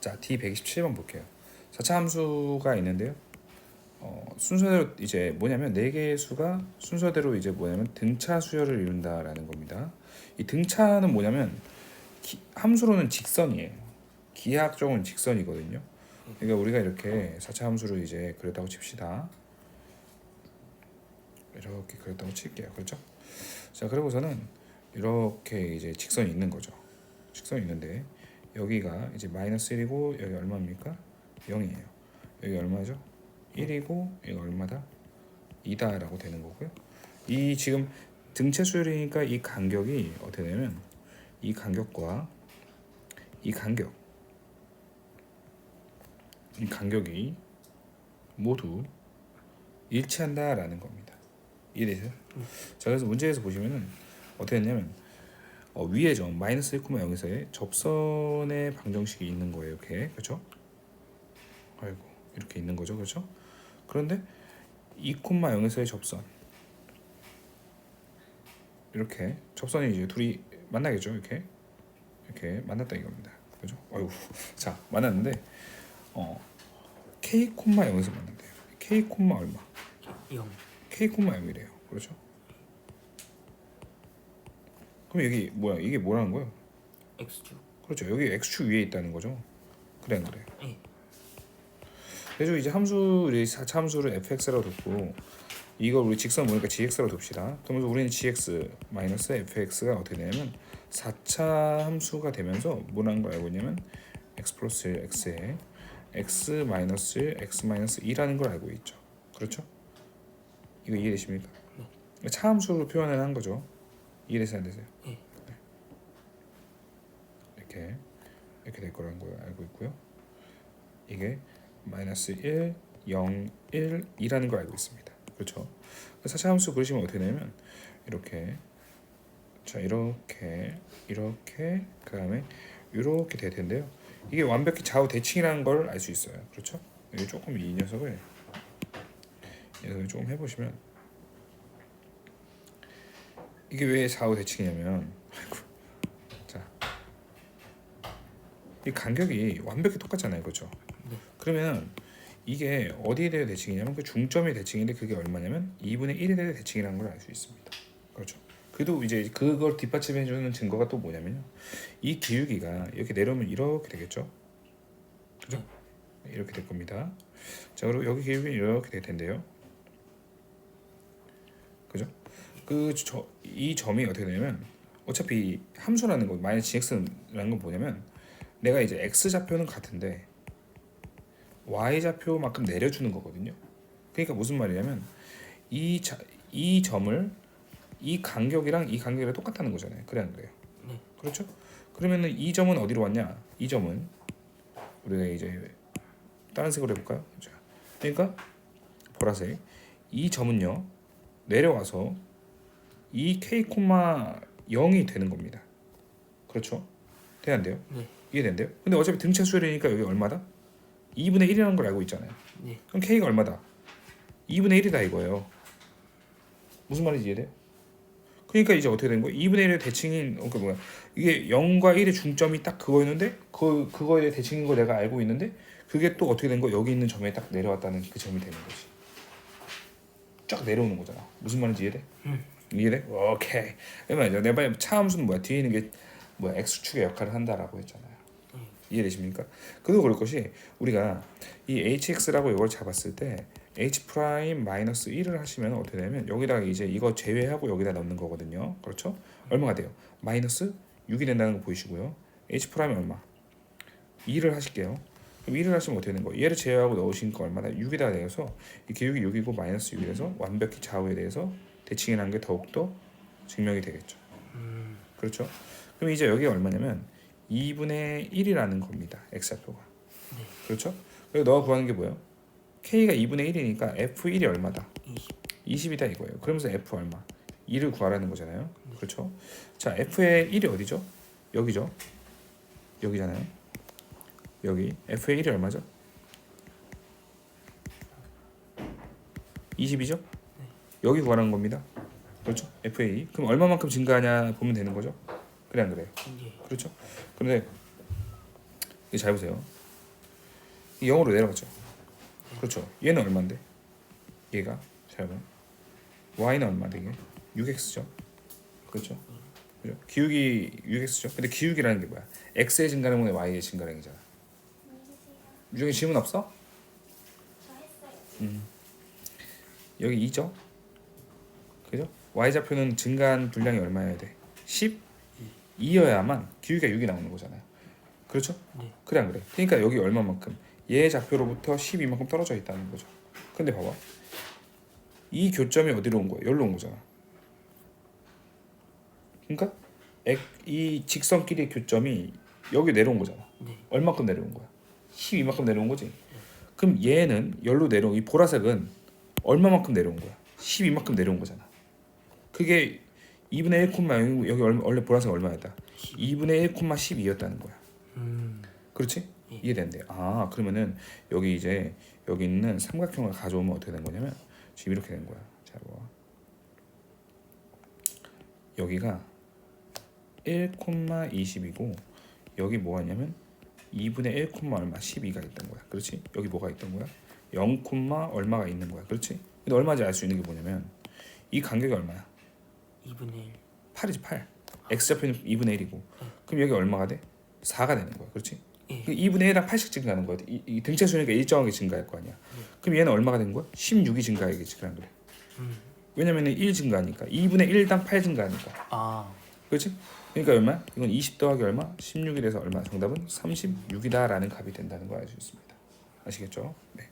자, D127번 볼게요. 4차 함수가 있는데요. 어, 순서대로 이제 뭐냐면 네 개의 수가 순서대로 이제 뭐냐면 등차 수열을 이룬다라는 겁니다. 이 등차는 뭐냐면 기- 함수로는 직선이에요. 기하학적으로는 직선이거든요. 그러니까 우리가 이렇게 4차 함수를 이제 그렸다고 칩시다. 이렇게 그렸다고 칠게요. 그렇죠? 자, 그리고서는 이렇게 이제 직선이 있는 거죠. 직선이 있는데 여기가 이제 마이너스 1이고 여기 얼마입니까? 0이에요. 여기 얼마죠? 1이고 여기 얼마다? 2다라고 되는 거고요. 이 지금 등체 수열이니까 이 간격이 어떻게 되냐면 이 간격과 이 간격 이 간격이 모두 일치한다라는 겁니다. 이해되세요? 자 그래서 문제에서 보시면은 어떻게 했냐면 어, 위에 점 마이너스 1,0에서의 접선의 방정식이 있는 거예요. 이렇게 그렇죠? 아이고 이렇게 있는 거죠, 그렇죠? 그런데 2,0에서의 접선 이렇게 접선이 이제 둘이 만나겠죠, 이렇게 이렇게 만났다 이겁니다, 그렇죠? 아이고 자 만났는데 어 K, 0에서 만난대요. K, 얼마? 0 K, 0이래요, 그렇죠? 그럼 여기 뭐야? 이게 뭐라는 거예요? X축 그렇죠. 여기 x축 위에 있다는 거죠. 그래 안 그래? 예. 그래서 이제 함수 우리 4차 함수를 fx라고 뒀고 이걸 우리 직선 모니까 gx라고 둡시다. 그러면서 우리는 gx 마이너스 fx가 어떻게 되냐면 4차 함수가 되면서 뭐라는 걸 알고 있냐면 x 플러스 1 x에 x 마이너스 1 x 마이너스 2라는 걸 알고 있죠. 그렇죠? 이거 이해되십니까? 차 함수로 표현을 한 거죠. 이해되세요 안 되세요? 예. 이렇게 이렇게 될 거라는 걸 알고 있고요. 이게 마이너스 1, 0, 1, 2라는 걸 알고 있습니다. 그렇죠? 사차 함수 그리시면 어떻게 되냐면 이렇게 자 이렇게 이렇게 그 다음에 이렇게 될 텐데요. 이게 완벽히 좌우 대칭이라는 걸 알 수 있어요. 그렇죠? 조금 이 녀석을 이 녀석을 조금 해보시면 이게 왜 좌우 대칭이냐면 아이고 자 이 간격이 완벽히 똑같잖아요, 그렇죠? 네. 그러면 이게 어디에 대해 대칭이냐면 그 중점의 대칭인데 그게 얼마냐면 2분의 1에 대해 대칭이라는 걸 알 수 있습니다. 그렇죠? 그래도 이제 그걸 뒷받침해 주는 증거가 또 뭐냐면요. 이 기울기가 이렇게 내려오면 이렇게 되겠죠? 그죠? 이렇게 될 겁니다. 자, 그리고 여기 기울기는 이렇게 될 텐데요. 그죠? 그 이 점이 어떻게 되냐면 어차피 함수라는 거 마이너스 gx라는 건 뭐냐면 내가 이제 x 좌표는 같은데 y 좌표만큼 내려주는 거거든요. 그러니까 무슨 말이냐면 이, 자, 이 점을 이 간격이랑 이 간격이랑 똑같다는 거잖아요. 그래 안 그래요? 네. 그렇죠? 그러면은 이 점은 어디로 왔냐? 이 점은 우리가 이제 다른 색으로 해볼까요? 자, 그러니까 보라색 이 점은요 내려와서 이 k 0이 되는 겁니다. 그렇죠? 돼요? 네. 이해된대요? 근데 어차피 등차 수열이니까 여기 얼마다? 2분의 1이라는 걸 알고 있잖아요. 네. 그럼 k가 얼마다? 2분의 1이다 이거예요. 무슨 말인지 이해돼? 그러니까 이제 어떻게 된 거야? 2분의 1의 대칭인 그러니까 뭐야? 이게 0과 1의 중점이 딱 그거였는데 그 그거의 대칭인 거 내가 알고 있는데 그게 또 어떻게 된 거? 여기 있는 점에 딱 내려왔다는 그 점이 되는 거지. 쫙 내려오는 거잖아. 무슨 말인지 이해돼? 음. 이해돼? 오케이. 그러면 내가 차함수는 뭐야? 뒤에 있는 게 뭐야? x축의 역할을 한다라고 했잖아요. 음. 이해되십니까? 그도 그럴 것이 우리가 이 hx라고 이걸 잡았을 때 h 프라임 마이너스 1을 하시면 어떻게 되냐면 여기다가 이제 이거 제외하고 여기다 넣는 거거든요. 그렇죠? 얼마가 돼요? 마이너스 6이 된다는 거 보이시고요. h 프라임 얼마? 2를 하실게요. 그럼 1을 하시면 어떻게 되는 거예요? 얘를 제외하고 넣으시니까 얼마나 6이다 되어서 이 기울기 6이고 마이너스 6이라서 완벽히 좌우에 대해서 대칭이라는 게 더욱더 증명이 되겠죠. 음. 그렇죠? 그럼 이제 여기 얼마냐면 2분의 1이라는 겁니다. x좌표가. 그렇죠? 그리고 너가 구하는 게 뭐예요? k가 2분의 1이니까 f1이 얼마다? 20 20이다 이거예요. 그러면서 f 얼마? 2를 구하라는 거잖아요. 그렇죠? 자, f의 1이 어디죠? 여기죠. 여기잖아요. 여기 f의 1이 얼마죠? 20이죠? 여기 구하라는 겁니다. 그렇죠? 2. 그럼 얼마만큼 증가하냐 보면 되는 거죠? 그래 안 그래요? 예. 그렇죠? 그런데 잘 보세요. 이 0으로 내려가죠. 그렇죠. 얘는 얼마인데? 얘가 잘 봐. y는 얼마인데 이게? 6x죠. 그렇죠. 그죠? 기울기 6x죠. 근데 기울기라는 게 뭐야? x의 증가량분의 y의 증가량이잖아. 유정이 질문 없어? 음. 여기 2죠. 그죠? y 좌표는 증가한 분량이 얼마여야 돼? 10 2여야만 기울기가 6이 나오는 거잖아요. 그렇죠? 네. 그래 안 그래? 그러니까 여기 얼마만큼 얘 좌표로부터 12만큼 떨어져 있다는 거죠. 근데 봐봐. 이 교점이 어디로 온 거야? 여기로 온 거잖아. 그러니까 액, 이 직선끼리의 교점이 여기 내려온 거잖아. 네. 얼마큼 내려온 거야? 12만큼 내려온 거지. 그럼 얘는 열로 내려온 이 보라색은 얼마만큼 내려온 거야? 12만큼 내려온 거잖아. 그게 2분의 1 콤마 여기 얼마, 원래 보라색 얼마였다? 2분의 1 콤마 12였다는 거야. 음. 그렇지? 예. 이해된대. 아 그러면은 여기 이제 여기 있는 삼각형을 가져오면 어떻게 된 거냐면 지금 이렇게 된 거야. 자 봐. 여기가 1,20이고 여기 뭐가 있냐면 2분의 1, 얼마 12가 있던 거야. 그렇지? 여기 뭐가 있던 거야? 0, 얼마가 있는 거야. 그렇지? 근데 얼마인지 알 수 있는 게 뭐냐면 이 간격이 얼마야? 2분의 1. 8이지 8. x 좌표는 2분의 1이고 그럼 여기 얼마가 돼? 4가 되는 거야. 그렇지? 예. 그 2분의 1랑 8씩 증가하는 거야. 이, 이 등차 수니까 일정하게 증가할 거 아니야. 그럼 얘는 얼마가 된 거야? 16이 증가하겠지. 그냥 그래. 음. 왜냐면은 1 증가하니까 2분의 1당 8 증가하니까. 아. 그렇지? 그러니까 얼마? 이건 20 더하기 얼마? 16이 돼서 얼마? 정답은 36이다라는 값이 된다는 걸 알 수 있습니다. 아시겠죠? 네.